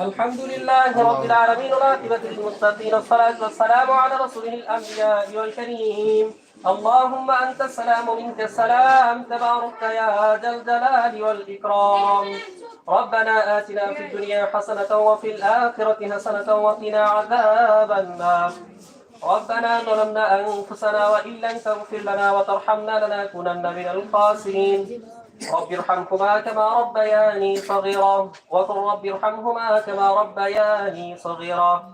الحمد لله رب العالمين والعاقبة للمتقين الصلاة والسلام على رسوله الأنبياء والكريم. اللهم أنت السلام منك السلام تبارك يا ذا الجلال والإكرام. ربنا آتنا في الدنيا حسنة وفي الآخرة حسنة وقنا عذاب النار. ربنا ظلمنا أنفسنا وإن لم تغفر لنا وترحمنا لنكونن من الخاسرين. رب ارحمهما كما ربياني صغيرا. وقل رب ارحمهما كما ربياني صغيرا.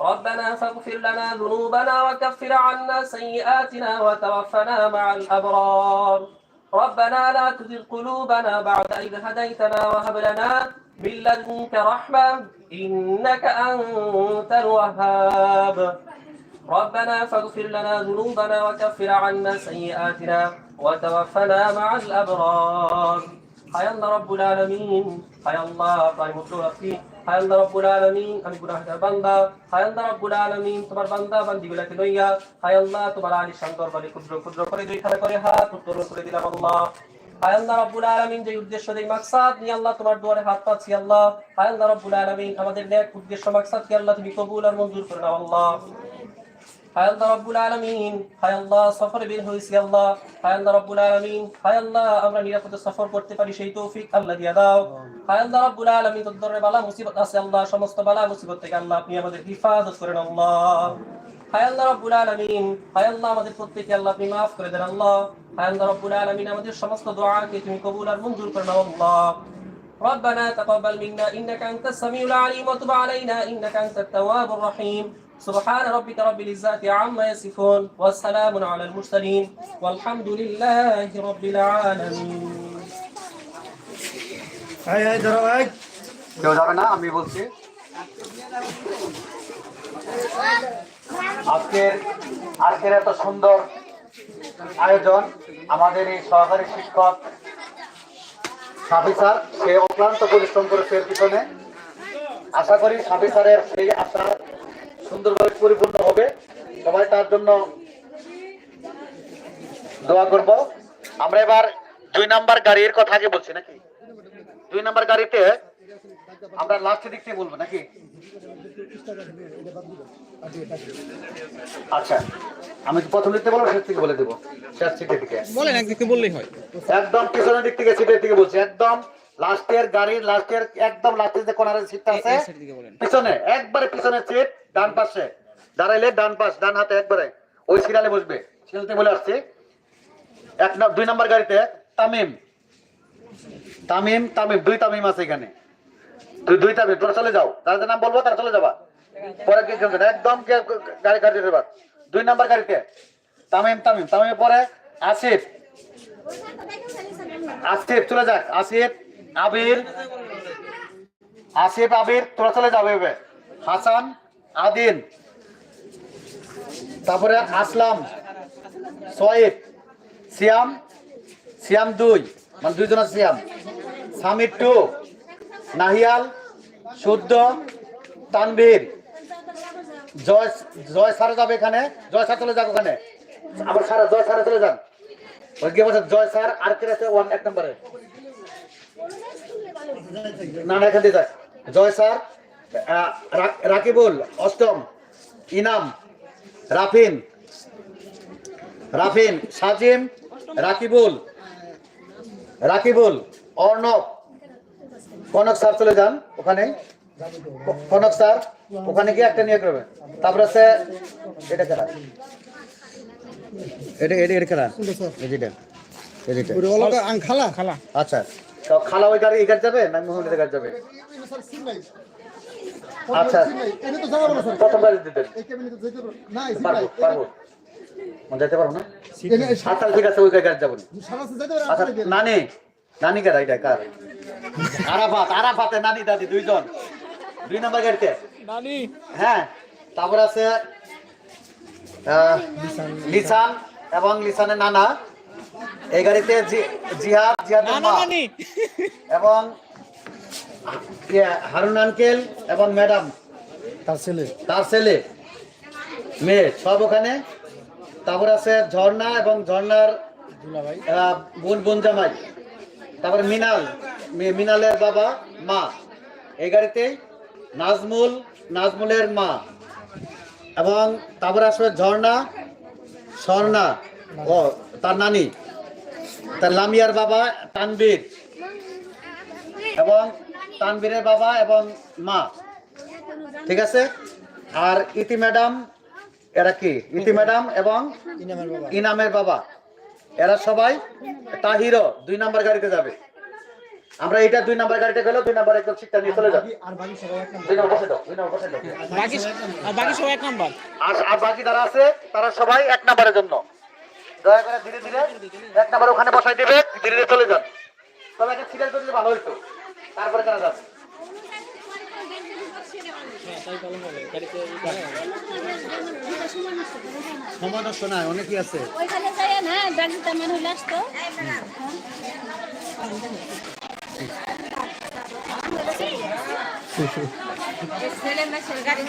ربنا فاغفر لنا ذنوبنا وكفر عنا سيئاتنا وتوفنا مع الأبرار. ربنا لا تزغ قلوبنا بعد إذ هديتنا وهب لنا من لدنك رحمة إنك أنت الوهاب. ربنا فاغفر لنا ذنوبنا وكفر عنا سيئاتنا وتوفنا مع الأبرار হায় আল্লাহ রব্বুল আলামিন হায় আল্লাহ আপনার মতো আপনি হায় আল্লাহ রব্বুল আলামিন আমি গুনাহগার বান্দা হায় আল্লাহ রব্বুল আলামিন তোমার বান্দা বান্দিগুলোকে লইয়া হায় আল্লাহ তোমার আলী শান্তর বাড়ি ক্ষুদ্র ক্ষুদ্র করে দুই খানা করে হাত উত্তর করে দিলাম আল্লাহ হায় আল্লাহ রব্বুল আলামিন যে উদ্দেশ্য যে মাকসাদ নিয়ে আল্লাহ তোমার দুয়ারে হাত পাচ্ছি আল্লাহ হায় আল্লাহ রব্বুল আলামিন আমাদের নেক উদ্দেশ্য মাকসাদ কি আল্লাহ তুমি কবুল আর মঞ্জুর করে নাও আল্লাহ হায় আল্লাহ রব্বুল আলামিন হায় আল্লাহ সফরে বের হয়েছি আল্লাহ হায় আল্লাহ রব্বুল আলামিন হায় আল্লাহ আমরা নিরাপদে সফর করতে পারি সেই তৌফিক আল্লাহ দিয়া দাও হায় আল্লাহ রব্বুল আলামিন তোর দরে বালা মুসিবত আছে আল্লাহ সমস্ত বালা মুসিবত থেকে আল্লাহ আপনি আমাদের হিফাজত করেন আল্লাহ হায় আল্লাহ রব্বুল আলামিন হায় আল্লাহ আমাদের প্রত্যেককে আল্লাহ আপনি মাফ করে দেন আল্লাহ হায় আল্লাহ রব্বুল আলামিন আমাদের সমস্ত দোয়াকে তুমি কবুল আর মঞ্জুর করে নাও আল্লাহ ربنا تقبل منا انك انت السميع العليم وتب علينا انك انت التواب الرحيم سبحان ربك رب العزة عما يصفون والسلام على المرسلين والحمد لله رب العالمين এই এই ধরো এই কেউ যাবে না আমি বলছি আজকের আজকের এত সুন্দর আয়োজন আমাদের এই সহকারী শিক্ষক সাফি স্যার সে অক্লান্ত পরিশ্রম করেছে এর পিছনে আশা করি সাফি স্যারের সেই আশা সুন্দরভাবে পরিপূর্ণ হবে। সবাই তার জন্য দোয়া করব। আমরা এবার দুই নাম্বার গাড়ির কথা আগে বলছি নাকি? দুই নাম্বার গাড়িতে আমরা লাস্টের দিক থেকে বলব নাকি? আচ্ছা আমি প্রথম দিক থেকে বলব শেষ থেকে বলে দেবো? শেষ থেকে দিকে। বলেন একদিকে বললেই হয়। একদম পিছনের দিক থেকে সিটের দিকে বলছি। একদম লাস্টের গাড়ির লাস্টের একদম লাস্টের যে কোনারের সিটটা আছে পিছনে একবারে পিছনের সিট ডান পাশে। দাঁড়াইলে ডান পাশ ডান হাতে একবারে। ওই সিরিয়ালে বসবে। সিরিয়ালতে বলে আসছি। এক দুই নাম্বার গাড়িতে তামিম। তামিম তামিম দুই তামিম আছে এখানে। তুই দুই তামিম তোরা চলে যাও। তাদের নাম বলব তারা চলে যাবা। পরে কি? একদম গাড়ি গাড়ি এবার। দুই নাম্বার গাড়িতে তামিম তামিম। তামিমের পরে আসিফ। আসিফ চলে যাক। আসিফ আবির। আসিফ, আবির, তোরা চলে যাবে হাসান আদিন তারপরে আসলাম সোয়েব সিয়াম সিয়াম দুই মানে দুইজন আছে সিয়াম। সামির টু, নাহিয়াল, শুদ্ধ তানবীর জয় জয় সারা যাবে এখানে। জয় স্যার চলে যাক ওখানে। আবার সারা জয় সারা চলে যান। ওই জয় স্যার, আর কে আছে? ওয়ান, এক নম্বরে। না না এখান দিয়ে জয় স্যার রাকিবুল অষ্টম ইনাম রাফিন রাফিন সাজিম রাকিবুল রাকিবুল অর্ণব। কনক স্যার চলে যান ওখানে। কনক স্যার ওখানে গিয়ে একটা নিয়ে করবে। তারপরে আছে এটা খেলা। এটা এটা খালা? আচ্ছা। তো খালা ওই গাড়ি এই গাড়ি যাবে না মোহাম্মদের গাড়ি যাবে? আচ্ছা। এনে তো যাব না স্যার। প্রথম গাড়ি দিতেন। এই কেবিনে তো যেতে পারব যেতে পারব না? আচ্ছা ঠিক আছে ওই গাড়ি যাব আচ্ছা নানি নানি কার এটা কার? আরাফাত আরাফাতে নানি দাদি দুইজন। দুই নাম্বার গাড়িতে? নানি। হ্যাঁ। তারপর আছে আহ, লিসান এবং লিসানের নানা। এই গাড়িতে জি- জিহাদ জিহাদের মা এবং ইয়ে, হারুন আঙ্কেল এবং ম্যাডাম। তার ছেলে। তার ছেলে। মেয়ে। সব ওখানে। তারপর আছে ঝর্ণা এবং ঝর্ণার বোন বোন জামাই। তারপরে মিনাল। মি- মিনালের বাবা মা। এই গাড়িতেই নাজমুল নাজমুলের মা। এবং তারপরে আসবে ঝর্ণা স্বর্ণা। ও তার নানি। তার লামিয়ার বাবা তানবীর এবং তানবীরের বাবা এবং মা। ঠিক আছে? আর ইতি ম্যাডাম এরা কি? ইতি ম্যাডাম এবং ইনামের বাবা। এরা সবাই তাহিরও দুই নাম্বার গাড়িতে যাবে। আমরা এটা দুই নাম্বার গাড়িতে গেলে দুই নাম্বার একদম শিক্ষা নিয়ে চলে যাবে। আর বাকি সবাই এক দুই বসে দাও দুই নম্বর বসে দাও। বাকি আর বাকি সব এক নাম্বার। আর আর বাকি যারা আছে তারা সবাই এক নাম্বারের জন্য। দয়া করে ধীরে ধীরে এক নাম্বার ওখানে বসাই দেবে ধীরে ধীরে চলে যান। তবে একটা সিরিয়াল করলে ভালো হইতো তারপরে তারা যাবে। সময় নষ্ট নাই অনেকই আছে। ওইখানে না দিতে আসতো ছেলে মেয়ে গাড়ি